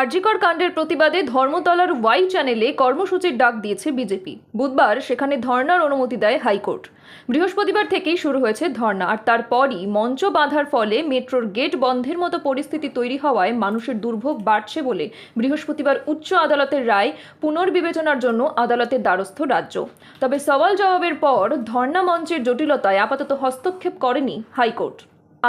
আরজিকর কাণ্ডের প্রতিবাদে ধর্মতলার ওয়াই চ্যানেলে কর্মসূচির ডাক দিয়েছে বিজেপি। বুধবার সেখানে ধর্নার অনুমতি দেয় হাইকোর্ট। বৃহস্পতিবার থেকেই শুরু হয়েছে ধর্না, আর তারপরই মঞ্চ বাঁধার ফলে মেট্রোর গেট বন্ধের মতো পরিস্থিতি তৈরি হওয়ায় মানুষের দুর্ভোগ বাড়ছে বলে বৃহস্পতিবার উচ্চ আদালতের রায় পুনর্বিবেচনার জন্য আদালতের দ্বারস্থ রাজ্য। তবে সওয়াল জবাবের পর ধর্না মঞ্চের জটিলতায় আপাতত হস্তক্ষেপ করেনি হাইকোর্ট।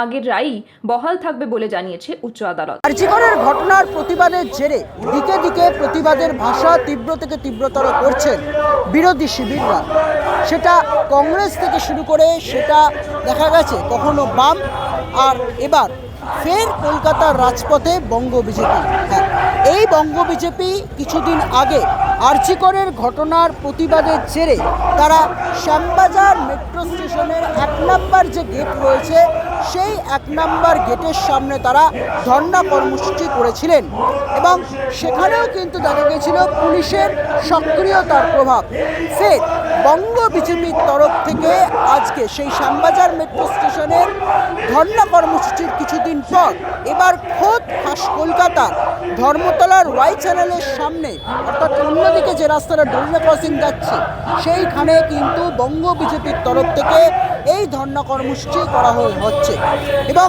আগের রায়ই বহাল থাকবে বলে জানিয়েছে উচ্চ আদালত। আর্জিকরের ঘটনার প্রতিবাদের জেরে দিকে দিকে প্রতিবাদের ভাষা তীব্র থেকে তীব্রতর করছেন বিরোধী শিবিররা। সেটা কংগ্রেস থেকে শুরু করে সেটা দেখা গেছে কখনো বাম আর এবার ফের কলকাতার রাজপথে বঙ্গ বিজেপি। হ্যাঁ এই বঙ্গ বিজেপি কিছুদিন আগে আর্জিকরের ঘটনার প্রতিবাদের জেরে তারা শ্যামবাজার মেট্রো স্টেশনের এক নম্বর যে গেট রয়েছে, সেই এক নম্বর গেটের সামনে তারা ধর্ণা কর্মসূচি করেছিলেন এবং সেখানেও কিন্তু দেখা গেছিল পুলিশের সক্রিয়তার প্রভাব। ফের বঙ্গ বিজেপির তরফ থেকে আজকে সেই শ্যামবাজার মেট্রো স্টেশনের ধর্ণা কর্মসূচির কিছুদিন পর এবার খোদ খাস কলকাতার ধর্মতলার ওয়াই চ্যানেলের সামনে, অর্থাৎ অন্যদিকে যে রাস্তাটা ডরিনা ক্রসিং যাচ্ছে, সেইখানে কিন্তু বঙ্গ বিজেপির তরফ থেকে এই ধর্ণা কর্মসূচি করা হচ্ছে। এবং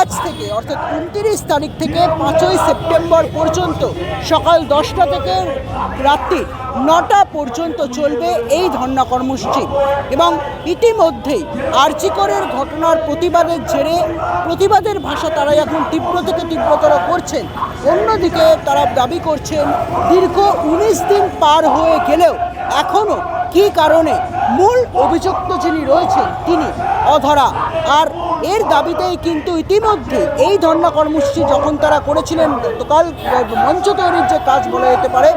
আজ থেকে, অর্থাৎ উনত্রিশ তারিখ থেকে পাঁচই সেপ্টেম্বর পর্যন্ত সকাল দশটা থেকে রাত্রি নটা পর্যন্ত চলবে এই ধর্ণা কর্মসূচি। এবং ইতিমধ্যেই আর্চিকরের ঘটনার প্রতিবাদের জেরে প্রতিবাদের ভাষা তারা এখন তীব্র থেকে তীব্রতর করছেন। অন্যদিকে তারা দাবি করছেন, দীর্ঘ উনিশ দিন পার হয়ে গেলেও এখনও কী কারণে মূল অভিযুক্ত যিনি রয়েছেন তিনি অধরা। আর এর দাবিতেই কিন্তু ইতিমধ্যে এই ধর্ণা কর্মসূচি যখন তারা করেছিলেন, গতকাল মঞ্চ তৈরির যে কাজ বলা যেতে পারে,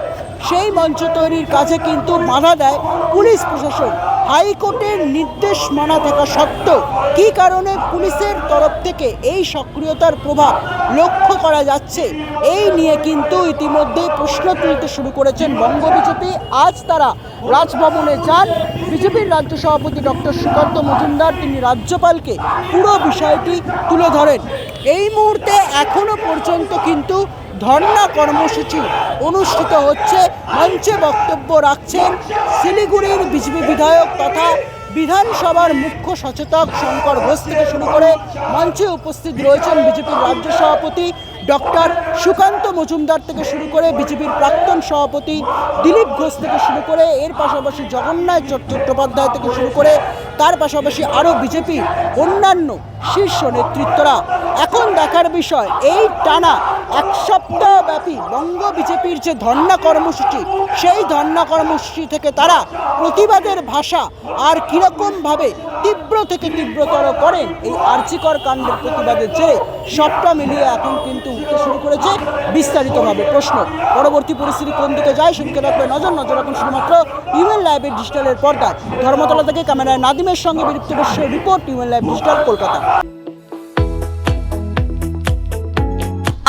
সেই মঞ্চ তৈরির কাজে কিন্তু বাধা দেয় পুলিশ প্রশাসন। হাইকোর্টের নির্দেশ মানা থাকা সত্ত্বেও কী কারণে পুলিশের তরফ থেকে এই সক্রিয়তার প্রভাব লক্ষ্য করা যাচ্ছে, এই নিয়ে কিন্তু ইতিমধ্যে প্রশ্ন তুলতে শুরু করেছেন বঙ্গ বিজেপি। আজ তারা রাজভবনে যান। বিজেপির রাজ্য সভাপতি ডক্টর সুকান্ত মজুমদার তিনি রাজ্যপালকে পুরো বিষয়টি তুলে ধরেন। এই মুহূর্তে এখনও পর্যন্ত কিন্তু ধর্ণা কর্মসূচি অনুষ্ঠিত হচ্ছে, মঞ্চে বক্তব্য রাখছেন শিলিগুড়ির বিজেপি বিধায়ক তথা বিধানসভার মুখ্য সচেতক শঙ্কর ঘোষ থেকে শুরু করে মঞ্চে উপস্থিত রয়েছেন বিজেপির রাজ্য সভাপতি ডক্টর সুকান্ত মজুমদার থেকে শুরু করে বিজেপির প্রাক্তন সভাপতি দিলীপ ঘোষ থেকে শুরু করে, এর পাশাপাশি জগন্নাথ চট্ট- চট্টোপাধ্যায় থেকে শুরু করে, তার পাশাপাশি আরও বিজেপি অন্যান্য শীর্ষ নেতৃত্বরা দেখার বিষয়, এই টানা এক সপ্তাহব্যাপী বঙ্গ বিজেপির যে ধর্ণা কর্মসূচি, সেই ধর্ণা কর্মসূচি থেকে তারা প্রতিবাদের ভাষা আর কীরকমভাবে তীব্র থেকে তীব্রতর করেন, এই আর্চিকর কাণ্ডের প্রতিবাদের জেরে সবটা মিলিয়ে এখন কিন্তু উঠতে শুরু করেছে বিস্তারিতভাবে প্রশ্ন। পরবর্তী পরিস্থিতি কোন দিকে যায় সেদিকে রাখবে নজর নজর রাখুন শুধুমাত্র ইউএন লাইভের ডিজিটালের পর্দায়। ধর্মতলা থেকে ক্যামেরায় নাদিমের সঙ্গে বিরক্ত বিশ্বের report, UN live digital, Kolkata.